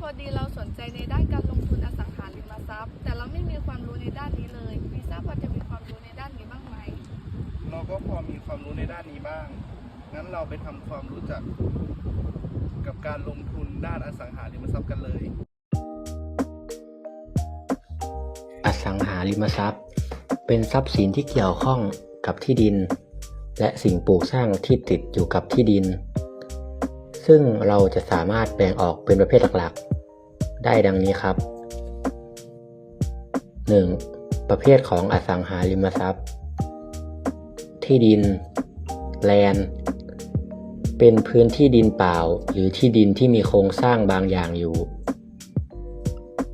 พอดีเราสนใจในด้านการลงทุนอสังหาริมทรัพย์ แต่เราไม่มีความรู้ในด้านนี้เลยวีซ่าพอจะมีความรู้ในด้านนี้บ้างไหม เราก็พอมีความรู้ในด้านนี้บ้าง งั้นเราไปทำความรู้จักกับการลงทุนด้านอสังหาริมทรัพย์กันเลย อสังหาริมทรัพย์ เป็นทรัพย์สินที่เกี่ยวข้องกับที่ดิน และสิ่งปลูกสร้างที่ติดอยู่กับที่ดิน ซึ่งเราจะสามารถแบ่งออกเป็นประเภทหลักๆ ได้ดังนี้ครับ 1. ประเภทของอสังหาริมทรัพย์ ที่ดิน แลนเป็นพื้นที่ดินเปล่า หรือที่ดินที่มีโครงสร้างบางอย่างอยู่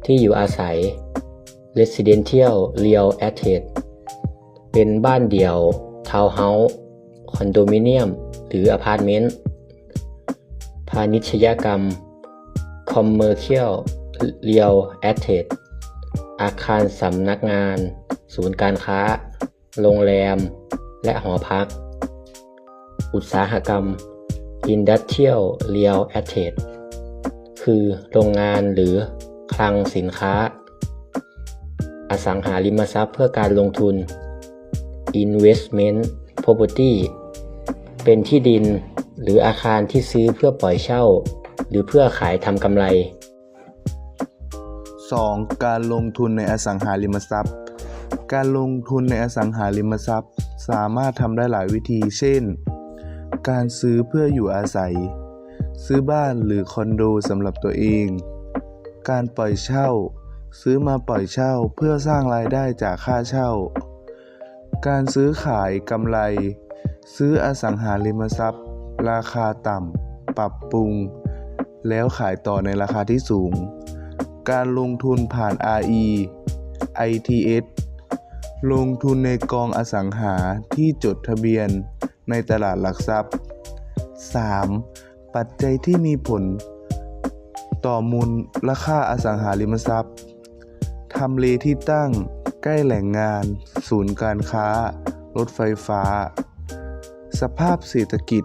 ที่อยู่อาศัย Residential Real Estate เป็นบ้านเดี่ยวทาวน์เฮาส์คอนโดมิเนียม หรืออพาร์ตเมนต์ พาณิชยกรรม Commercial Real Estate อาคารสำนักงาน ศูนย์การค้า โรงแรม และหอพัก อุตสาหกรรม Industrial Real Estate คือโรงงานหรือคลังสินค้า อสังหาริมทรัพย์เพื่อการลงทุน Investment Property เป็นที่ดินหรืออาคารที่ซื้อเพื่อปล่อยเช่า หรือเพื่อขายทำกำไร 2. การลงทุนในอสังหาริมทรัพย์ การลงทุนในอสังหาริมทรัพย์ สามารถทำได้หลายวิธี เช่น การซื้อเพื่ออยู่อาศัย ซื้อบ้านหรือคอนโดสำหรับตัวเอง การปล่อยเช่า ซื้อมาปล่อยเช่าเพื่อสร้างรายได้จากค่าเช่า การซื้อขายกำไร ซื้ออสังหาริมทรัพย์ ราคาต่ำ ปรับปรุง แล้วขายต่อในราคาที่สูง การลงทุนผ่าน RE ITS ลงทุนในกองอสังหาที่จดทะเบียนในตลาดหลักทรัพย์ 3. ปัจจัยที่มีผล ต่อมูลราคาอสังหาริมทรัพย์ทำเลที่ตั้งใกล้แหล่งงาน ศูนย์การค้า รถไฟฟ้า สภาพเศรษฐกิจ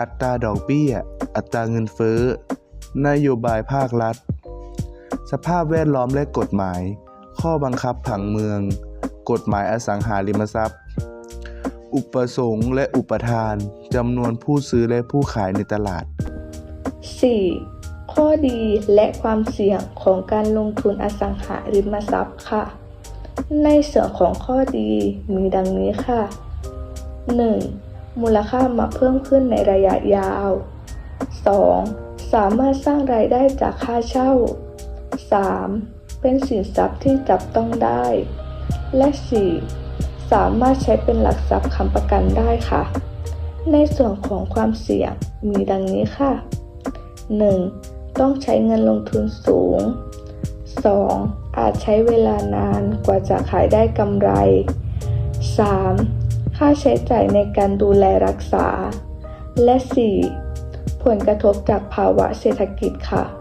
อัตราดอกเบี้ย อัตราเงินเฟ้อ นโยบายภาครัฐ สภาพแวดล้อมและกฎหมาย ข้อบังคับผังเมือง กฎหมายอสังหาริมทรัพย์ อุปสงค์และอุปทานจำนวนผู้ซื้อและผู้ขายในตลาด 4. ข้อดีและความเสี่ยงของการลงทุนอสังหาริมทรัพย์ค่ะ ในส่วนของข้อดีมีดังนี้ค่ะ 1. มูลค่ามาเพิ่มขึ้นในระยะยาว 2. สามารถสร้างรายได้จากค่าเช่า 3. เป็นสินทรัพย์ที่จับต้องได้ และ 4. สามารถใช้เป็นหลักทรัพย์ค้ำประกันได้ค่ะ ในส่วนของความเสี่ยงมีดังนี้ค่ะ 1. ต้องใช้เงินลงทุนสูง 2. อาจใช้เวลานานกว่าจะขายได้กำไร 3. ค่าใช้จ่ายในการดูแลรักษา และ 4. ผลกระทบจากภาวะเศรษฐกิจค่ะ